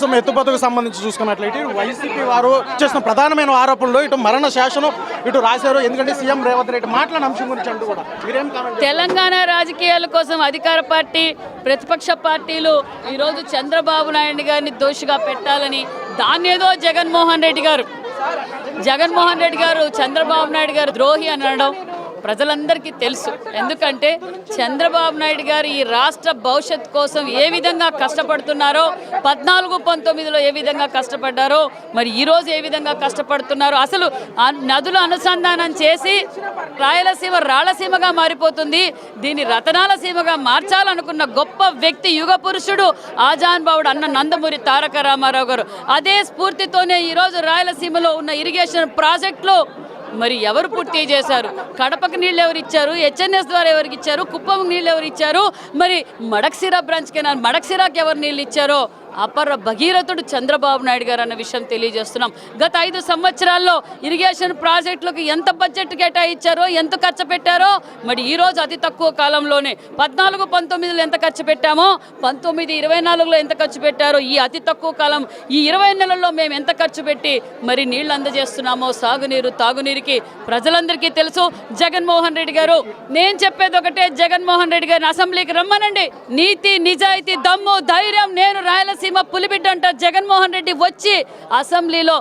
కోసం ఎత్తుపతుకు సంబంధించి చూసుకున్నట్లయితే వైసీపీ వారు చేసిన ప్రధానమైన ఆరోపణలు ఇటు మరణ శాసనం ఇటు రాశారు. ఎందుకంటే సీఎం రేవంత్ రెడ్డి మాట్లాడిన అంశం గురించి అంటూ కూడా మీరేం తెలంగాణ రాజకీయాల కోసం అధికార పార్టీ ప్రతిపక్ష పార్టీలు ఈరోజు చంద్రబాబు నాయుడు గారిని దోషిగా పెట్టాలని దాన్నేదో జగన్మోహన్ రెడ్డి గారు. జగన్మోహన్ రెడ్డి గారు చంద్రబాబు నాయుడు గారు ద్రోహి అని అనడం ప్రజలందరికీ తెలుసు. ఎందుకంటే చంద్రబాబు నాయుడు గారు ఈ రాష్ట్ర భవిష్యత్ కోసం ఏ విధంగా కష్టపడుతున్నారో పద్నాలుగు పంతొమ్మిదిలో ఏ విధంగా కష్టపడ్డారో మరి ఈరోజు ఏ విధంగా కష్టపడుతున్నారో అసలు నదులు అనుసంధానం చేసి రాయలసీమ రాళ్ళసీమగా మారిపోతుంది దీన్ని రతనాల సీమగా మార్చాలనుకున్న గొప్ప వ్యక్తి యుగ పురుషుడు ఆజాన్ బావుడు అన్న నందమూరి తారక రామారావు గారు. అదే స్ఫూర్తితోనే ఈరోజు రాయలసీమలో ఉన్న ఇరిగేషన్ ప్రాజెక్టులు మరి ఎవరు పూర్తి చేశారు? కడపకు నీళ్ళు ఎవరు ఇచ్చారు? హెచ్ఎన్ఎస్ ద్వారా ఎవరికి ఇచ్చారు? కుప్పం నీళ్ళు ఎవరు ఇచ్చారు? మరి మడక్సిరా బ్రాంచ్కి మడక్సిరాకి ఎవరు నీళ్ళు ఇచ్చారో? అపర భగీరథుడు చంద్రబాబు నాయుడు గారు అన్న విషయం తెలియజేస్తున్నాం. గత ఐదు సంవత్సరాల్లో ఇరిగేషన్ ప్రాజెక్టులకు ఎంత బడ్జెట్ కేటాయించారో ఎంత ఖర్చు పెట్టారో మరి ఈ రోజు అతి తక్కువ కాలంలోనే పద్నాలుగు పంతొమ్మిదిలో ఎంత ఖర్చు పెట్టామో పంతొమ్మిది ఇరవై నాలుగులో ఎంత ఖర్చు పెట్టారో ఈ అతి తక్కువ కాలం ఈ ఇరవై నెలల్లో మేము ఎంత ఖర్చు పెట్టి మరి నీళ్ళు అందజేస్తున్నామో సాగునీరు తాగునీరుకి ప్రజలందరికీ తెలుసు. జగన్మోహన్ రెడ్డి గారు నేను చెప్పేది ఒకటే జగన్మోహన్ రెడ్డి గారిని అసెంబ్లీకి రమ్మనండి. నీతి నిజాయితీ దమ్ము ధైర్యం నేను రాయలసీమ పులిబిడ్డ అంటారు జగన్మోహన్ రెడ్డి వచ్చి అసెంబ్లీలో